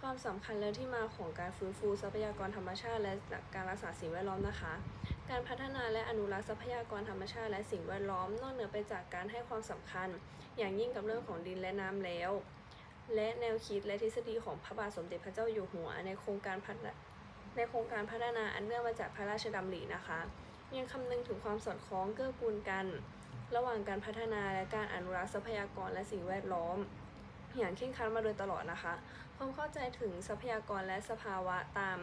ความสำคัญและที่มาของการฟื้นฟูทรัพยากรธรรมชาติ และการรักษาสิ่งแวดล้อมนะคะ การพัฒนาและอนุรักษ์ทรัพยากรธรรมชาติและสิ่งแวดล้อม นอกเหนือไปจากการให้ความสำคัญ อย่างยิ่งกับเรื่องของดินและน้ำแล้ว และแนวคิดและทฤษฎีของพระบาทสมเด็จพระเจ้าอยู่หัว ในโครงการพัฒนาในโครงการพัฒนาอันเนื่องมาจากพระราชดำรินะคะ ยังคำนึงถึงความสอดคล้องเกื้อกูลกัน ระหว่างการพัฒนาและการอนุรักษ์ทรัพยากรและสิ่งแวดล้อม อย่างเคร่งครัดมาโดยตลอดนะคะ ความเข้าใจถึงทรัพยากรและสภาวะตาม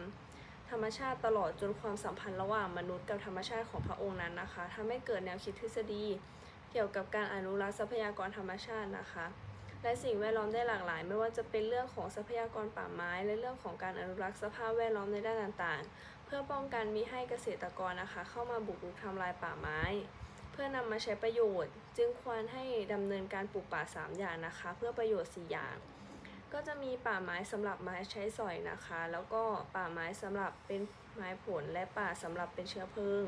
ธรรมชาติตลอดจนความสัมพันธ์ระหว่างมนุษย์กับธรรมชาติของพระองค์นั้นนะคะทำให้เกิดแนวคิดทฤษฎี เกี่ยวกับการอนุรักษ์ทรัพยากรธรรมชาตินะคะ และสิ่งแวดล้อมได้หลากหลาย ไม่ว่าจะเป็นเรื่องของทรัพยากรป่าไม้ และเรื่องของการอนุรักษ์สภาพแวดล้อมในด้านต่างๆ เพื่อป้องกันมิให้เกษตรกรนะคะ เข้ามาบุกรุกทำลายป่าไม้ พื่อนำมาใช้ประโยชน์ จึงควรให้ดำเนินการปลูกป่า 3 อย่างนะคะ เพื่อประโยชน์ 4 อย่าง ก็จะมีป่าไม้สำหรับไม้ใช้สอยนะคะ แล้วก็ป่าไม้สำหรับเป็นไม้ผลและป่าสำหรับเป็นเชื้อเพลิง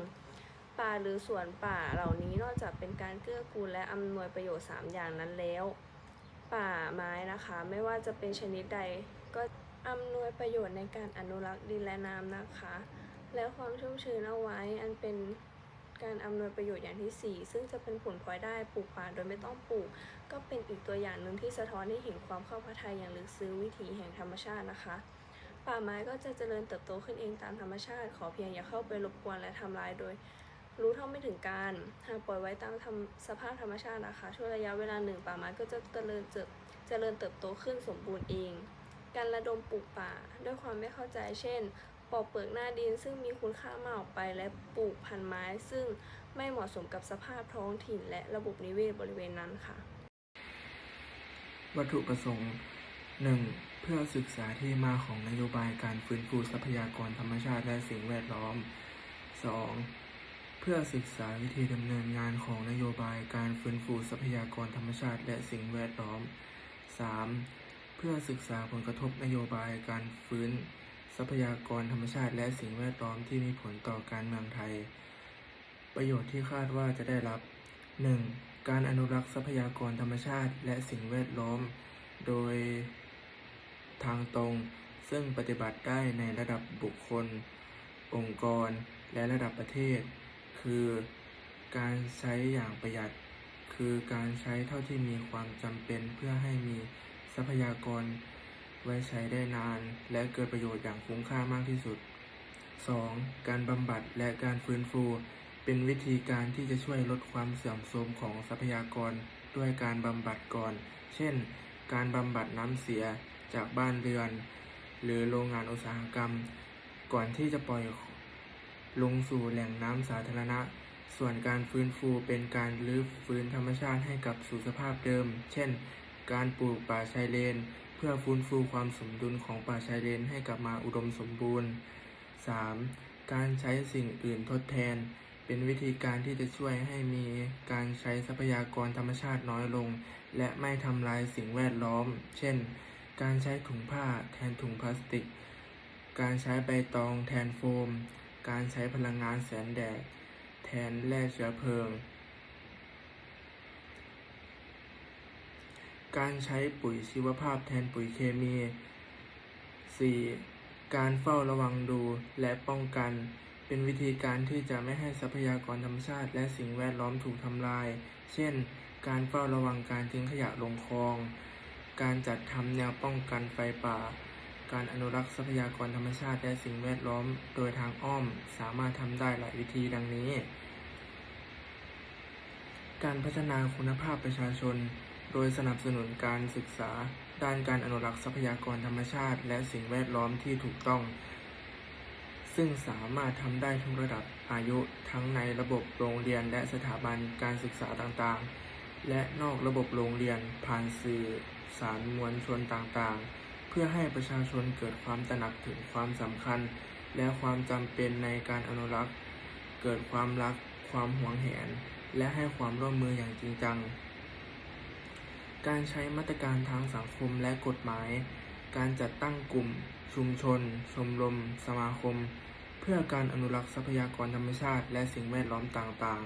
ป่าหรือสวนป่าเหล่านี้นอกจากเป็นการเกื้อกูลและอำนวยประโยชน์ 3 อย่างนั้นแล้ว ป่าไม้นะคะไม่ว่าจะเป็นชนิดใดก็อำนวยประโยชน์ในการอนุรักษ์ดินและน้ำนะคะ และความชุ่มชื้นเอาไว้อันเป็น การอำนวยประโยชน์อย่างที่ 4 ซึ่งจะเป็นผลพลอยได้ปลูกป่าโดยไม่ต้องปลูก ก็เป็นอีกตัวอย่างหนึ่งที่สะท้อนให้เห็นความเข้าพระทัยอย่างลึกซึ้งวิถีแห่งธรรมชาตินะคะ ป่าไม้ก็จะเจริญเติบโตขึ้นเองตามธรรมชาติ ขอเพียงอย่าเข้าไปรบกวนและทำลายโดย รู้เท่าไม่ถึงการหากปล่อยไว้ตามสภาพธรรมชาตินะคะ ช่วงระยะเวลาหนึ่งป่าไม้ก็จะเจริญเติบเจริญเติบโตขึ้นสมบูรณ์เอง การระดมปลูกป่าด้วยความไม่เข้าใจเช่น ปอกเปลือกหน้าดินซึ่งมีคุณค่ามากออกไป และปลูกพันธุ์ไม้ ซึ่งไม่เหมาะสมกับสภาพท้องถิ่น และระบบนิเวศบริเวณนั้นค่ะ วัตถุประสงค์ 1. เพื่อศึกษาที่มาของนโยบายการฟื้นฟูทรัพยากรธรรมชาติและสิ่งแวดล้อม 2. เพื่อศึกษาวิธีดำเนินงานของนโยบายการฟื้นฟูทรัพยากรธรรมชาติและสิ่งแวดล้อม 3. เพื่อศึกษาผลกระทบนโยบายการฟื้น ทรัพยากรธรรมชาติและสิ่งแวดล้อมที่มีผลต่อการเมืองไทย ประโยชน์ที่คาดว่าจะได้รับ 1. การอนุรักษ์ทรัพยากรธรรมชาติและสิ่งแวดล้อม โดยทางตรง ซึ่งปฏิบัติได้ในระดับบุคคล องค์กร และระดับประเทศ คือการใช้อย่างประหยัด คือการใช้เท่าที่มีความจำเป็นเพื่อให้มีทรัพยากร ไว้ใช้ได้นาน และเกิดประโยชน์อย่างคุ้มค่ามากที่สุด 2. การบำบัดและการฟื้นฟู เป็นวิธีการที่จะช่วยลดความเสื่อมโทรมของทรัพยากรด้วยการบำบัดก่อน เช่น การบำบัดน้ำเสียจากบ้านเรือน หรือโรงงานอุตสาหกรรม ก่อนที่จะปล่อยลงสู่แหล่งน้ำสาธารณะ ส่วนการฟื้นฟูเป็นการรื้อฟื้นธรรมชาติให้กลับสู่สภาพเดิม เช่น การปลูกป่าชายเลน พื่อฟื้นฟูความสมดุลของป่าชายเลนให้กลับมาอุดมสมบูรณ์ 3. การใช้สิ่งอื่นทดแทน เป็นวิธีการที่จะช่วยให้มีการใช้ทรัพยากรธรรมชาติน้อยลง และไม่ทำลายสิ่งแวดล้อม เช่น การใช้ถุงผ้าแทนถุงพลาสติก การใช้ใบตองแทนโฟม การใช้พลังงานแสงแดด แทนแร่เชื้อเพลิง การใช้ปุ๋ยชีวภาพแทนปุ๋ยเคมี 4. การเฝ้าระวังดูและป้องกัน เป็นวิธีการที่จะไม่ให้ทรัพยากรธรรมชาติ และสิ่งแวดล้อมถูกทำลาย เช่น การเฝ้าระวังการทิ้งขยะลงคลอง การจัดทำแนวป้องกันไฟป่า การอนุรักษ์ทรัพยากรธรรมชาติ และสิ่งแวดล้อม โดยทางอ้อมสามารถทำได้หลายวิธีดังนี้ การพัฒนาคุณภาพประชาชน โดยสนับสนุนการศึกษาด้านการอนุรักษ์ทรัพยากรธรรมชาติ และสิ่งแวดล้อมที่ถูกต้อง ซึ่งสามารถทำได้ทุกระดับอายุทั้งในระบบโรงเรียนและสถาบันการศึกษาต่างๆ และนอกระบบโรงเรียนผ่านสื่อสารมวลชนต่างๆ เพื่อให้ประชาชนเกิดความตระหนักถึงความสำคัญ และความจำเป็นในการอนุรักษ์ เกิดความรัก ความหวงแหน และให้ความร่วมมืออย่างจริงจัง การใช้มาตรการทางสังคมและกฎหมาย การจัดตั้งกลุ่ม ชุมชน ชมรม สมาคม เพื่อการอนุรักษ์ทรัพยากรธรรมชาติ และสิ่งแวดล้อมต่าง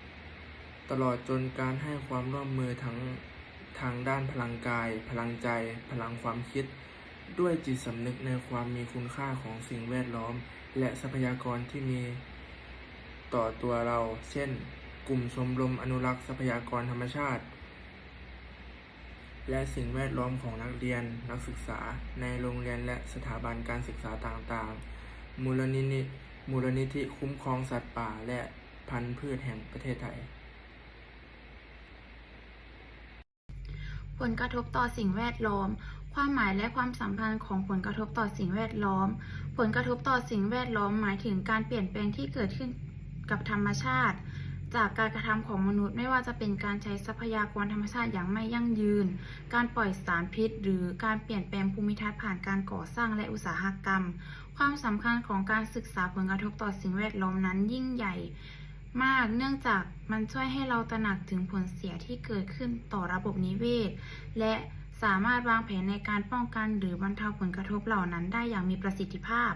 ๆ ตลอดจนการให้ความร่วมมือทั้งทางด้านพลังกาย พลังใจ พลังความคิด ด้วยจิตสำนึกในความมีคุณค่าของสิ่งแวดล้อม และทรัพยากรที่มีต่อตัวเรา เช่น กลุ่มชมรมอนุรักษ์ทรัพยากรธรรมชาติ และสิ่งแวดล้อมของนักเรียน นักศึกษา ในโรงเรียนและสถาบันการศึกษาต่างๆ มูลนิธิมูลนิธิคุ้มครองสัตว์ป่าและพันธุ์พืชแห่งประเทศไทย ผลกระทบต่อสิ่งแวดล้อม ความหมายและความสัมพันธ์ของผลกระทบต่อสิ่งแวดล้อม ผลกระทบต่อสิ่งแวดล้อมหมายถึงการเปลี่ยนแปลงที่เกิดขึ้นกับธรรมชาติ จากการกระทำของมนุษย์ไม่ว่าจะเป็นการใช้ทรัพยากรธรรมชาติอย่างไม่ยั่งยืน การปล่อยสารพิษ หรือการเปลี่ยนแปลงภูมิทัศน์ผ่านการก่อสร้างและอุตสาหกรรม ความสำคัญของการศึกษาผลกระทบต่อสิ่งแวดล้อมนั้นยิ่งใหญ่มาก เนื่องจากมันช่วยให้เราตระหนักถึงผลเสียที่เกิดขึ้นต่อระบบนิเวศ และสามารถวางแผนในการป้องกันหรือบรรเทาผลกระทบเหล่านั้นได้อย่างมีประสิทธิภาพ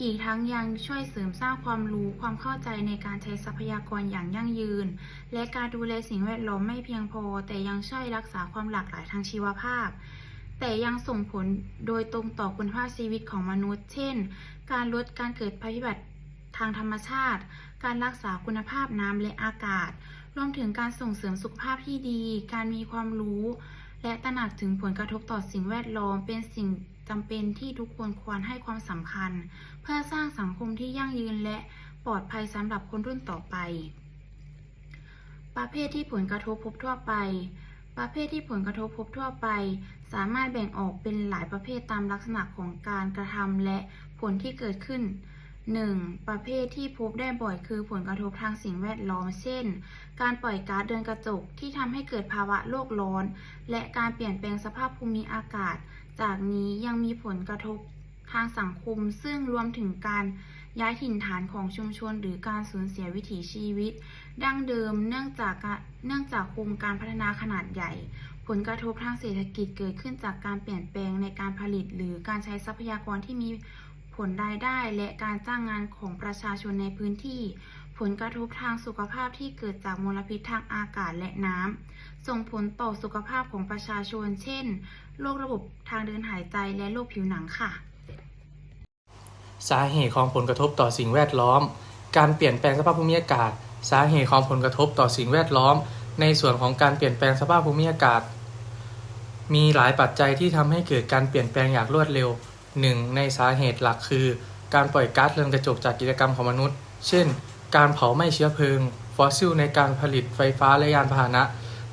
อีกทั้งยังช่วยเสริมสร้างความรู้ความเข้าใจในการใช้ทรัพยากรอย่างยั่งยืน และการดูแลสิ่งแวดล้อมไม่เพียงพอ แต่ยังช่วยรักษาความหลากหลายทางชีวภาพ แต่ยังส่งผลโดยตรงต่อคุณภาพชีวิตของมนุษย์ เช่น การลดการเกิดภัยพิบัติทางธรรมชาติ การรักษาคุณภาพน้ำและอากาศ รวมถึงการส่งเสริมสุขภาพที่ดี การมีความรู้ และตระหนักถึงผลกระทบต่อสิ่งแวดล้อมเป็นสิ่ง จำเป็นที่ทุกคนควรให้ความสำคัญ เพื่อสร้างสังคมที่ยั่งยืนและปลอดภัยสำหรับคนรุ่นต่อไป ประเภทที่ผลกระทบพบทั่วไป ประเภทที่ผลกระทบพบทั่วไป สามารถแบ่งออกเป็นหลายประเภทตามลักษณะของการกระทำและผลที่เกิดขึ้น 1. ประเภทที่พบได้บ่อยคือผลกระทบทางสิ่งแวดล้อม เช่น การปล่อยก๊าซเรือนกระจกที่ทำให้เกิดภาวะโลกร้อน และการเปลี่ยนแปลงสภาพภูมิอากาศ จากนี้ยังมีผลกระทบทางสังคม ซึ่งรวมถึงการย้ายถิ่นฐานของชุมชน หรือการสูญเสียวิถีชีวิต ดั้งเดิมเนื่องจากเนื่องจากโครงการพัฒนาขนาดใหญ่ ผลกระทบทางเศรษฐกิจเกิดขึ้นจากการเปลี่ยนแปลงในการผลิต หรือการใช้ทรัพยากรที่มีผลรายได้ และการจ้างงานของประชาชนในพื้นที่ ผลกระทบทางสุขภาพที่เกิดจากมลพิษทางอากาศและน้ำส่งผลต่อสุขภาพของประชาชน เช่น โรคระบบทางเดินหายใจและโรคผิวหนังค่ะ สาเหตุของผลกระทบต่อสิ่งแวดล้อม การเปลี่ยนแปลงสภาพภูมิอากาศ สาเหตุของผลกระทบต่อสิ่งแวดล้อม ในส่วนของการเปลี่ยนแปลงสภาพภูมิอากาศ มีหลายปัจจัยที่ทำให้เกิดการเปลี่ยนแปลงอย่างรวดเร็วหนึ่งในสาเหตุหลักคือ การปล่อยก๊าซเรือนกระจกจากกิจกรรมของมนุษย์ เช่น การเผาไหม้เชื้อเพลิง ฟอสซิลในการผลิตไฟฟ้าและยานพาหนะ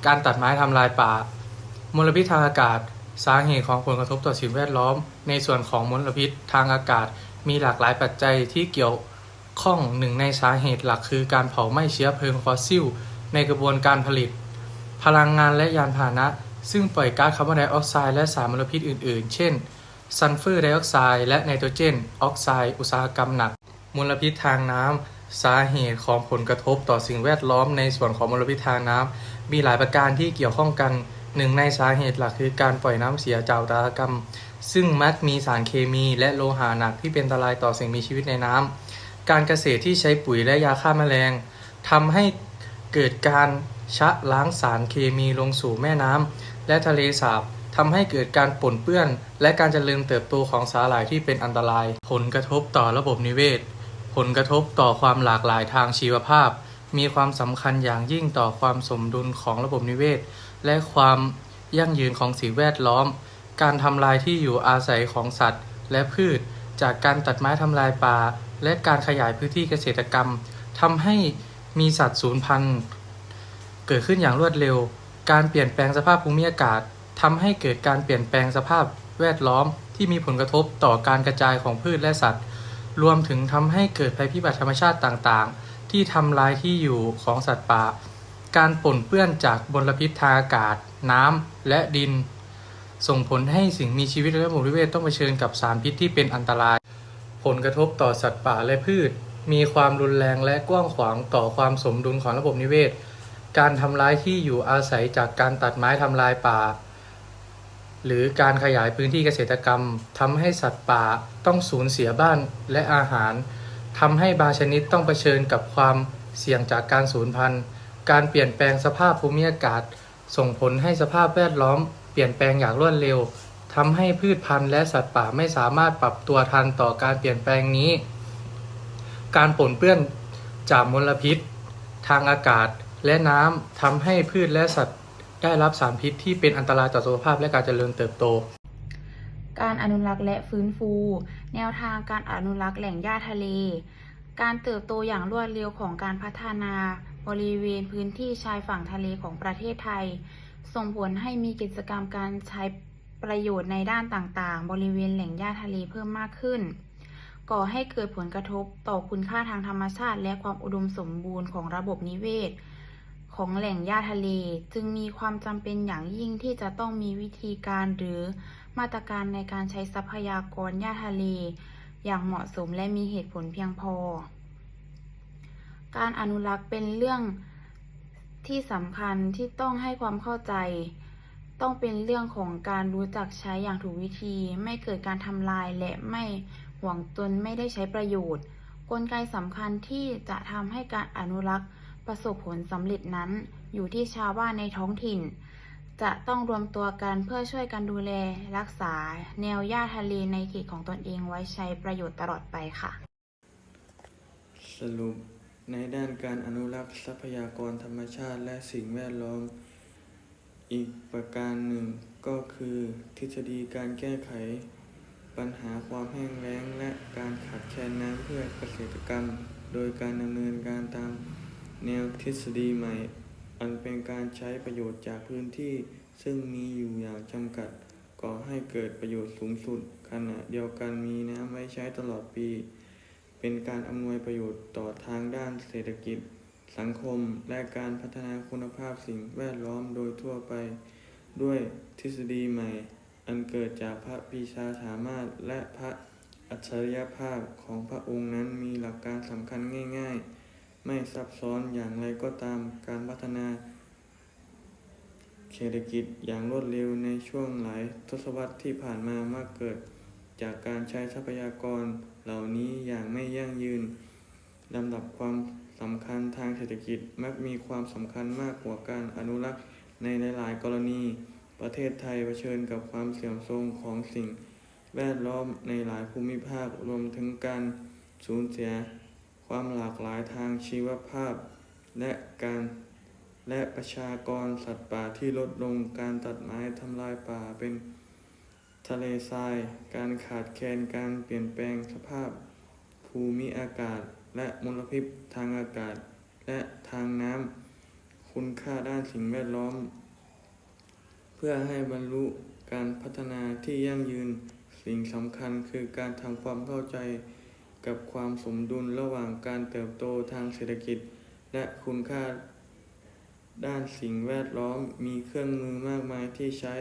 การตัดไม้ทำลายป่า มลพิษทางอากาศ สาเหตุของผลกระทบต่อสิ่งแวดล้อม ในส่วนของมลพิษทางอากาศ มีหลากหลายปัจจัยที่เกี่ยวข้องหนึ่งในสาเหตุหลักคือการเผาไหม้เชื้อเพลิงฟอสซิล ในกระบวนการผลิต พลังงานและยานพาหนะ ซึ่งปล่อยก๊าซคาร์บอนไดออกไซด์และสารมลพิษอื่น ๆ เช่นซัลเฟอร์ไดออกไซด์และไนโตรเจน ออกไซด์อุตสาหกรรมหนัก มลพิษทางน้ำสาเหตุของผลกระทบต่อสิ่งแวดล้อมในส่วนของมลพิษทางน้ำมีหลายประการที่เกี่ยวข้องกัน หนึ่งในสาเหตุหลักคือการปล่อยน้ำเสียจากอุตสาหกรรม ซึ่งมักมีสารเคมีและโลหะหนักที่เป็นอันตรายต่อสิ่งมีชีวิตในน้ำ การเกษตรที่ใช้ปุ๋ยและยาฆ่าแมลงทำให้เกิดการชะล้างสารเคมีลงสู่แม่น้ำและทะเลสาบทำให้เกิดการปนเปื้อน และการเจริญเติบโตของสาหร่ายที่เป็นอันตราย ผลกระทบต่อระบบนิเวศ ผลกระทบต่อความหลากหลายทางชีวภาพ มีความสำคัญอย่างยิ่งต่อความสมดุลของระบบนิเวศ และความยั่งยืนของสิ่งแวดล้อม การทำลายที่อยู่อาศัยของสัตว์ และพืช จากการตัดไม้ทำลายป่า และการขยายพื้นที่เกษตรกรรมทำให้มีสัตว์สูญพันธุ์เกิดขึ้นอย่างรวดเร็ว การเปลี่ยนแปลงสภาพภูมิอากาศทำให้เกิดการเปลี่ยนแปลงสภาพแวดล้อมที่มีผลกระทบต่อการกระจายของพืชและสัตว์ รวมถึงทำให้เกิดภัยพิบัติธรรมชาติต่างๆ ที่ทำลายที่อยู่ของสัตว์ป่า การปนเปื้อนจากมลพิษทางอากาศ น้ำและดิน ส่งผลให้สิ่งมีชีวิตและระบบนิเวศต้องเผชิญกับสารพิษที่เป็นอันตราย ผลกระทบต่อสัตว์ป่าและพืช มีความรุนแรงและกว้างขวางต่อความสมดุลของระบบนิเวศ การทำลายที่อยู่อาศัยจากการตัดไม้ทำลายป่า หรือการขยายพื้นที่เกษตรกรรมทำให้สัตว์ป่าต้องสูญเสียบ้านและอาหารทำให้บางชนิดต้องเผชิญกับความเสี่ยงจากการสูญพันธุ์ การเปลี่ยนแปลงสภาพภูมิอากาศ ส่งผลให้สภาพแวดล้อม เปลี่ยนแปลงอย่างรวดเร็วทำให้พืชพันธุ์และสัตว์ป่าไม่สามารถปรับตัวทันต่อการเปลี่ยนแปลงนี้ การปนเปื้อนจากมลพิษ ทางอากาศและน้ำทำให้พืชและสัตว์ได้รับสารพิษที่เป็นอันตรายต่อสุขภาพและการเจริญเติบโต การอนุรักษ์และฟื้นฟู แนวทางการอนุรักษ์แหล่งหญ้าทะเล การเติบโตอย่างรวดเร็วของการพัฒนา บริเวณพื้นที่ชายฝั่งทะเลของประเทศไทย ส่งผลให้มีกิจกรรมการใช้ประโยชน์ในด้านต่างๆ บริเวณแหล่งหญ้าทะเลเพิ่มมากขึ้น ก่อให้เกิดผลกระทบต่อคุณค่าทางธรรมชาติ และความอุดมสมบูรณ์ของระบบนิเวศ ของแหล่งหญ้าทะเล จึงมีความจำเป็นอย่างยิ่งที่จะต้องมีวิธีการหรือมาตรการในการใช้ทรัพยากรหญ้าทะเล อย่างเหมาะสมและมีเหตุผลเพียงพอ การอนุรักษ์เป็นเรื่องที่สำคัญที่ต้องให้ความเข้าใจ ต้องเป็นเรื่องของการรู้จักใช้อย่างถูกวิธี ไม่เกิดการทำลายและไม่หวงตนไม่ได้ใช้ประโยชน์ กลไกสำคัญที่จะทำให้การอนุรักษ์ประสบผลสำเร็จนั้น อยู่ที่ชาวบ้านในท้องถิ่น จะต้องรวมตัวกันเพื่อช่วยกันดูแลรักษา แนวหญ้าทะเลในเขตของตนเองไว้ใช้ประโยชน์ตลอดไปค่ะ สรุป ในด้านการอนุรักษ์ทรัพยากรธรรมชาติและสิ่งแวดล้อม อีกประการหนึ่งก็คือ ทฤษฎีการแก้ไข ปัญหาความแห้งแล้งและการขาดแคลนน้ำเพื่อเกษตรกรรม โดยการดำเนินการตามแนวทฤษฎีใหม่ อันเป็นการใช้ประโยชน์จากพื้นที่ ซึ่งมีอยู่อย่างจำกัดก่อให้เกิดประโยชน์สูงสุด ขณะเดียวกันมีน้ำไว้ใช้ตลอดปี เป็นการอำนวยประโยชน์ต่อทางด้านเศรษฐกิจ สังคม และการพัฒนาคุณภาพสิ่งแวดล้อมโดยทั่วไป ด้วยทฤษฎีใหม่ อันเกิดจากพระปีชาสามารถและพระอัจฉริยภาพของพระองค์นั้นมีหลักการสำคัญง่าย ๆ ไม่ซับซ้อนอย่างไรก็ตามการพัฒนาเศรษฐกิจอย่างรวดเร็วในช่วงหลายทศวรรษที่ผ่านมามักเกิด จากการใช้ทรัพยากรเหล่านี้อย่างไม่ยั่งยืนลำดับความสำคัญทางเศรษฐกิจมักมีความสำคัญมากกว่าการอนุรักษ์ในหลาย ๆ กรณี ประเทศไทยเผชิญกับความเสื่อมโทรมของสิ่ง แวดล้อมในหลายภูมิภาครวมถึงการสูญเสีย ความหลากหลายทางชีวภาพ และการและประชากรสัตว์ป่าที่ลดลงการตัดไม้ทำลายป่าเป็น ทะเลทราย การขาดแคลนการเปลี่ยนแปลงสภาพ ภูมิอากาศ และมลพิษทางอากาศ และทางน้ำ คุณค่าด้านสิ่งแวดล้อม เพื่อให้บรรลุการพัฒนาที่ยั่งยืนสิ่งสำคัญคือการทำความเข้าใจกับความสมดุลระหว่างการเติบโตทางเศรษฐกิจ และคุณค่าด้านสิ่งแวดล้อมมีเครื่องมือมากมายที่ใช้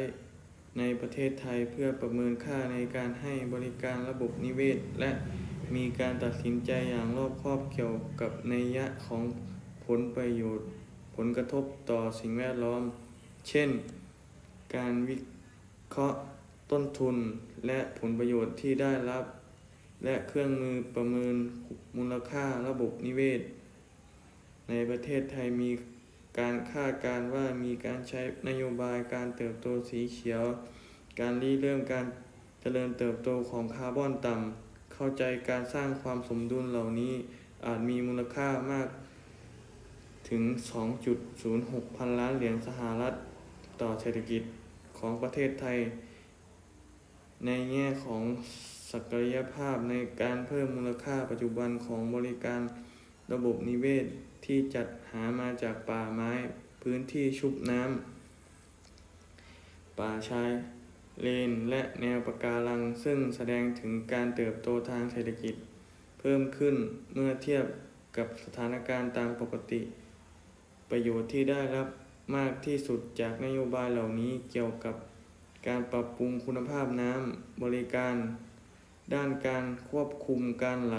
ในประเทศไทยเพื่อประเมินค่าในการให้บริการระบบนิเวศ และมีการตัดสินใจอย่างรอบคอบเกี่ยวกับนัยยะของผลประโยชน์ ผลกระทบต่อสิ่งแวดล้อม เช่น การวิเคราะห์ต้นทุนและผลประโยชน์ที่ได้รับ และเครื่องมือประเมินมูลค่าระบบนิเวศ ในประเทศไทยมี การคาดการว่ามีการใช้นโยบายการเติบโตสีเขียว การรีเริ่มการเจริญเติบโตของคาร์บอนต่ำ เข้าใจการสร้างความสมดุลเหล่านี้อาจมีมูลค่ามากถึง 2.06 พันล้านเหรียญสหรัฐต่อเศรษฐกิจของประเทศไทย ในแง่ของศักยภาพในการเพิ่มมูลค่าปัจจุบันของบริการระบบนิเวศ ที่จัดหามาจากป่าไม้ พื้นที่ชุบน้ำ ป่าชายเลนและแนวปะการัง ซึ่งแสดงถึงการเติบโตทางเศรษฐกิจ เพิ่มขึ้นเมื่อเทียบกับสถานการณ์ตามปกติ ประโยชน์ที่ได้รับมากที่สุดจากนโยบายเหล่านี้เกี่ยวกับการปรับปรุงคุณภาพน้ำบริการ ด้านการควบคุมการไหล